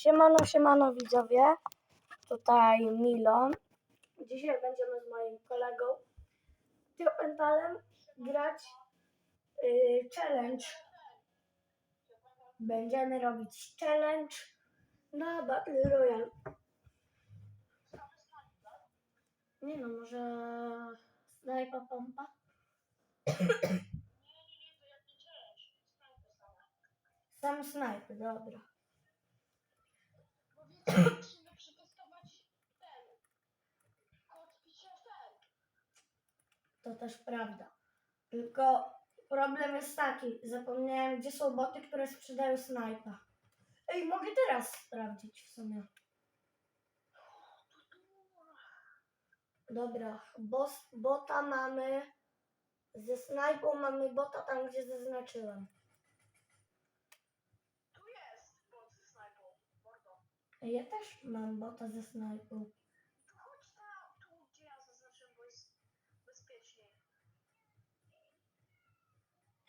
Siemano, siemano widzowie. Tutaj Milon. Dzisiaj będziemy z moim kolegą Tiopentalem grać yy, challenge. Będziemy robić challenge na Battle Royale. Nie no, może snajpa pompa? Sam snajpy, dobra. Musimy przetestować ten kod picia ten. To też prawda. Tylko problem jest taki, zapomniałem, gdzie są boty, które sprzedają snajpa. Ej, mogę teraz sprawdzić w sumie. Dobra, bos, bota mamy. Ze snajpą mamy bota tam, gdzie zaznaczyłem. Tu jest bot ze snajpą. Mordo. Ej, Ja też mam bota ze snajpą. Tu chodź tam, tu gdzie ja zaznaczyłem, bo jest bezpieczniej.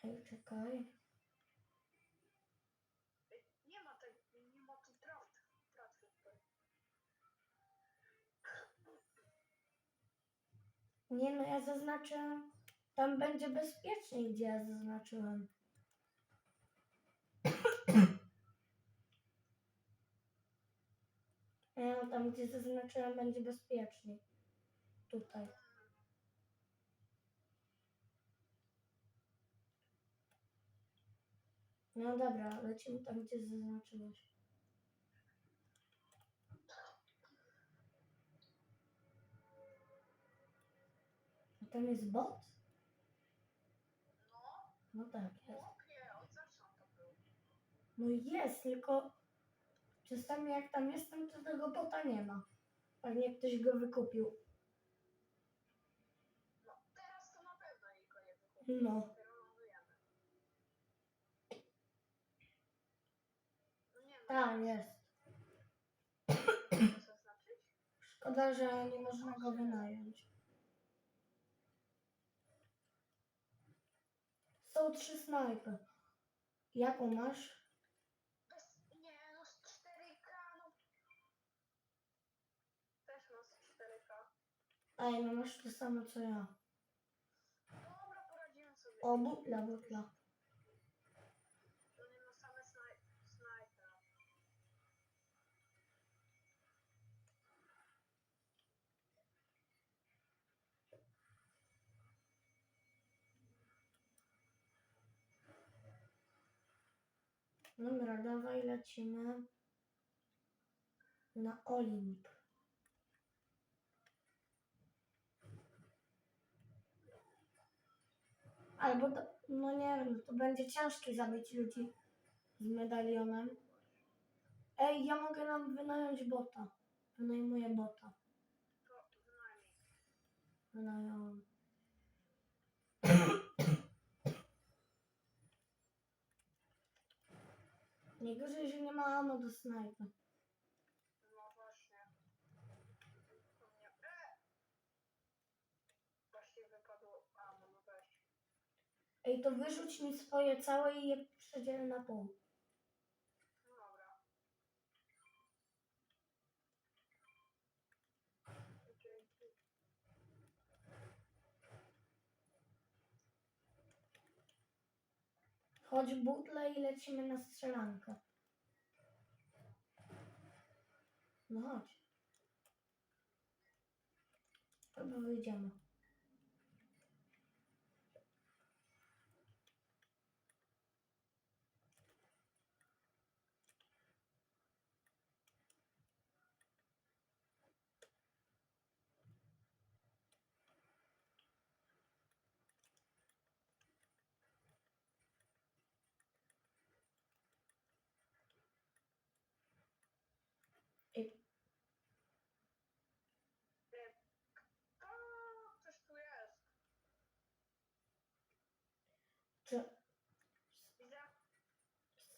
Ej, czekaj. Nie ma tej, nie ma tu. Draft tutaj. Nie no, ja zaznaczyłem. Tam będzie bezpieczniej, gdzie ja zaznaczyłem. No, tam gdzie zaznaczyłem będzie bezpieczniej. Tutaj. No dobra, lecimy tam, gdzie zaznaczyłeś. A tam jest bot? No, No tak, jest. był. No jest, tylko czasami jak tam jestem, to tego bota nie ma. Pewnie ktoś go wykupił. No, teraz to na pewno jego nie wykupił. No. Lądujemy. No nie no, Tak, jest. co? Szkoda, że nie można go wynająć. Są trzy snajpy. Jaką masz? Bez, nie, no z 4K, no. Też no z 4K. Ej, no masz to samo co ja. Dobra, poradzimy sobie. O, butla, butla. To nie ma same snaj snajpy. Dobra, dawaj lecimy na Olimp. Albo, to, no nie wiem, to będzie ciężkie zabić ludzi z medalionem. Ej, ja mogę nam wynająć bota. Wynajmuję bota. To bynajmniej. Wynają. Najgorzej, że nie ma ammo do snajpy. No właśnie. To mnie... E! Właśnie wypadło... A, no no weź. Ej, to wyrzuć mi swoje całe i je przedzielę na pół. Chodź butle i lecimy na strzelankę. No chodź. Albo wyjdziemy.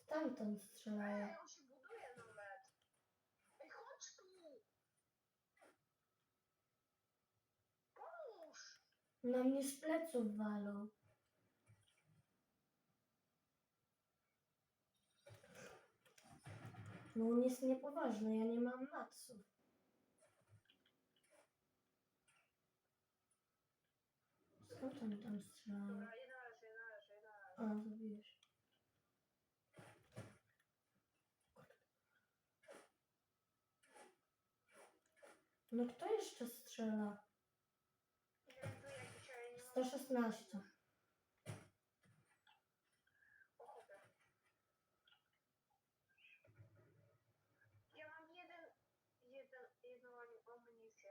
Stamtąd strzelają? Ej, on się buduje nawet. Ej, chodź tu. Pomóż. Na mnie z pleców walą. No on jest niepoważny, ja nie mam matsów. Skąd oni tam strzelają? Dobra, jedna leży, jedna leży, jedna leży. A, zabiłeś. No kto jeszcze strzela? Nie wiem, tu jakiś, ale nie mam... 116. O chłopie. Ja mam jeden, jeden, jedną ani- amunicję.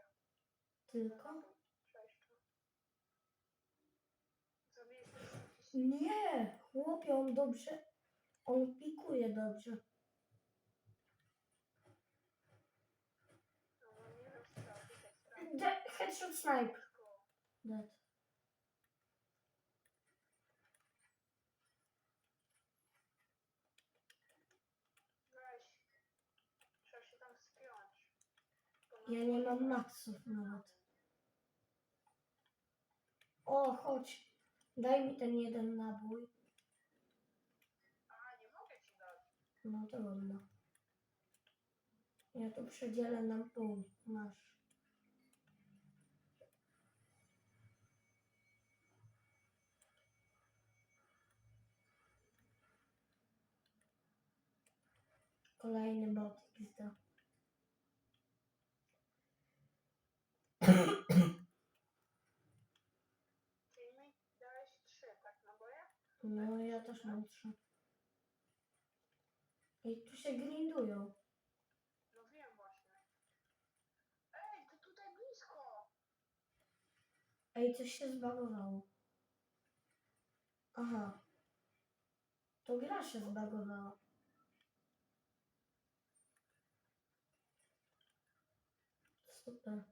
Tylko? Nie! Chłopie, on dobrze... On pikuje dobrze. No, mam jeden strzał, tutaj strzał. De headshot snipe. Dead. Weź. Trzeba się tam spiąć. Bo Ja nie mam matsów nawet. O, chodź. Daj mi ten jeden nabój. A, nie mogę ci dać. No trudno. Ja tu przedzielę na pół. Masz. Kolejny bot XD. Czyli mi dałeś trzy, tak, naboje? No ja też mam trzy. I tu się grindują. No wiem właśnie. Ej, to tutaj blisko. Ej, coś się zbagowało. Aha. To gra się zbagowała. Super.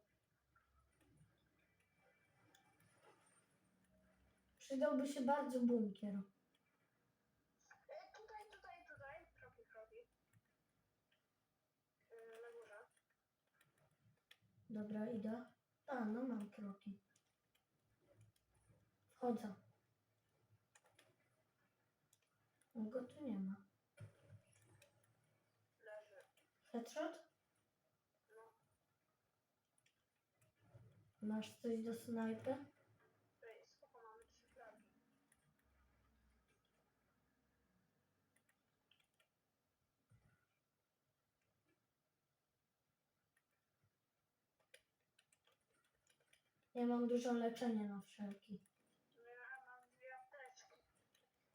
Przydałby się bardzo bunkier. Tutaj, tutaj, tutaj. Kroki, kroki. Yy, na górze. Dobra, idę. A, no mam kroki. Wchodzę. No go tu nie ma. Leży. Headshot? Masz coś do snajpy? Ja mam dużo leczenia na wszelki. Ja mam dwie apteczki.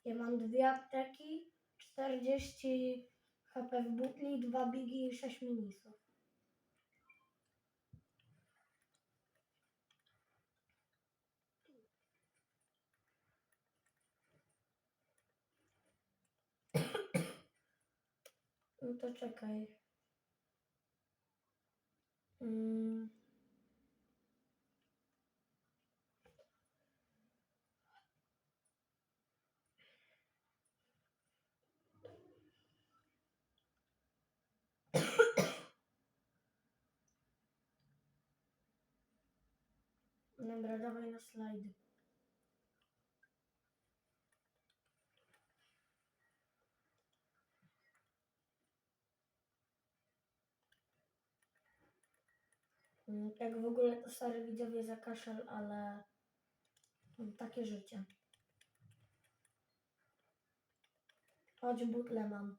Ja mam dwie apteki, 40 HP w butli, dwa bigi i 6 minisów. No to czekaj. Mm. Dobra, dawaj na slajdy. Mm, Tak w ogóle to stary widzowie za kaszel, ale takie życie. Chodź butle mam.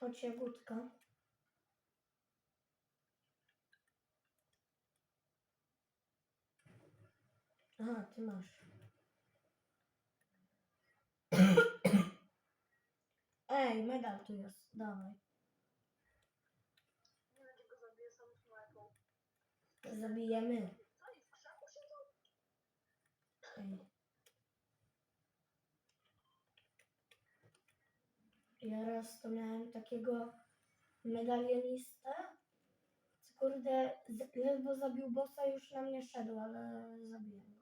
Chodź jagódka. Aha, ty masz. Ej, medal tu jest, dawaj. Nie wiem, czy go zabiję sam snajpą. Zabijemy. Co, oni w krzaku siedzą? Ej. Ja raz to miałem takiego medalionistę, co kurde, z- ledwo zabił bossa, już na mnie szedł, ale zabiłem go.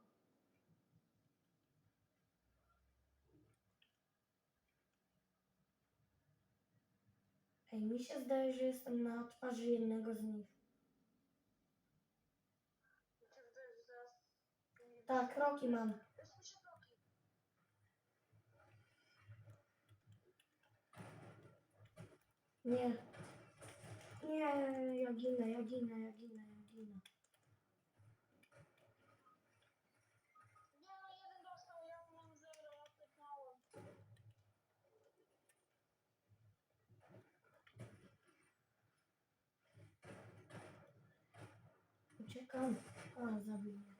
Mi się zdaje, że jestem na twarzy jednego z nich. Tak, roki mam. Nie. Nie, ja ginę, ja ginę, ja ginę, ja ginę. Nie no, jeden dostał, ja mam zero, ja tepnąłem. Uciekam. A, zabił mnie.